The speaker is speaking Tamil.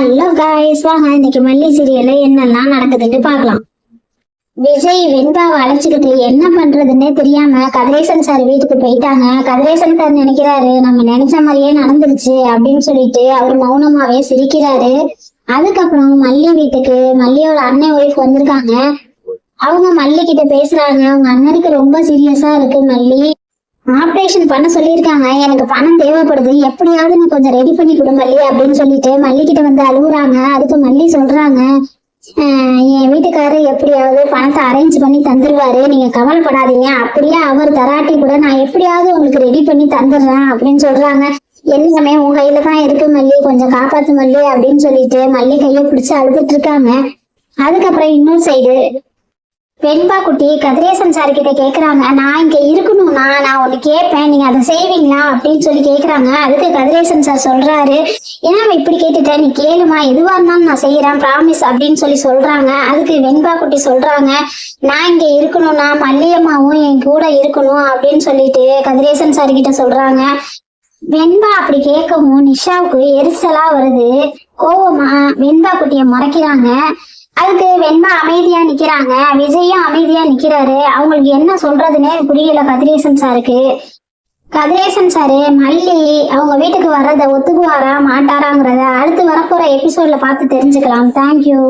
ஹலோ காய்ஸ் வாங்க இன்னைக்கு மல்லி சீரியல்ல என்னெல்லாம் நடக்குதுன்னு பார்க்கலாம். விஜய் வெண்பாவை அழைச்சிக்கிட்டு என்ன பண்றதுன்னே தெரியாம கதிரேசன் சார் வீட்டுக்கு போயிட்டாங்க. கதிரேசன் சார் நினைக்கிறாரு நம்ம நினைச்ச மாதிரியே நடந்துருச்சு அப்படின்னு சொல்லிட்டு அவர் மௌனமாவே சிரிக்கிறாரு. அதுக்கப்புறம் மல்லி வீட்டுக்கு மல்லியோட அண்ணன் ஒய்ஃப் வந்திருக்காங்க. அவங்க மல்லி கிட்ட பேசுறாங்க. அவங்க அண்ணனுக்கு ரொம்ப சீரியஸா இருக்கு மல்லி. ஆப்ரேஷன் பண்ண சொல்லியிருக்காங்க. எனக்கு பணம் தேவைப்படுது. எப்படியாவது நீ கொஞ்சம் ரெடி பண்ணி கொடு மல்லி அப்படின்னு சொல்லிட்டு மல்லிக்கிட்ட வந்து அழுகுறாங்க அதுக்கு மல்லி சொல்றாங்க. என் வீட்டுக்காரு எப்படியாவது பணத்தை அரேஞ்ச் பண்ணி தந்துருவாரு. நீங்க கவலைப்படாதீங்க. அப்படியே அவர் தராட்டி கூட நான் எப்படியாவது உங்களுக்கு ரெடி பண்ணி தந்துடுறேன் அப்படின்னு சொல்றாங்க. எல்லாமே உன் கையில தான் இருக்கு மல்லி. கொஞ்சம் காப்பாத்து மல்லி அப்படின்னு சொல்லிட்டு மல்லி கையை பிடிச்சு அழுதுட்டு இருக்காங்க. அதுக்கப்புறம் இன்னொரு சைடு வெண்பா குட்டி கதிரேசன் சார் கிட்ட கேக்குறாங்க. நான் இங்க இருக்கணும்னா நான் ஒண்ணு கேட்பேன் நீங்க அதை செய்வீங்களா அப்படின்னு சொல்லி கேக்குறாங்க. அதுக்கு கதிரேசன் சார் சொல்றாரு. ஏன்னா அவன் இப்படி கேட்டுட்டேன் நீ கேளுமா. எதுவா இருந்தாலும் நான் செய்யறேன் ப்ராமிஸ் அப்படின்னு சொல்லி சொல்றாங்க. அதுக்கு வெண்பா குட்டி சொல்றாங்க. நான் இங்க இருக்கணும்னா மல்லியம்மாவும் என் கூட இருக்கணும் அப்படின்னு சொல்லிட்டு கதிரேசன் சார் கிட்ட சொல்றாங்க. வெண்பா அப்படி கேட்கவும் நிஷாவுக்கு எரிச்சலா வருது. கோவமா வெண்பா குட்டிய முறைக்கிறாங்க. அதுக்கு வெண்பா அமைதியா நிக்கிறாங்க. விஜயும் அமைதியா நிக்கிறாரு. அவங்களுக்கு என்ன சொல்றதுன்னே புரியல. கதிரேசன் சாருக்கு. கதிரேசன் சாரு மல்லி அவங்க வீட்டுக்கு வர்றத ஒத்துக்குவாரா மாட்டாராங்கிறத அடுத்து வரப்போற எபிசோட்ல பார்த்து தெரிஞ்சுக்கலாம். தேங்க்யூ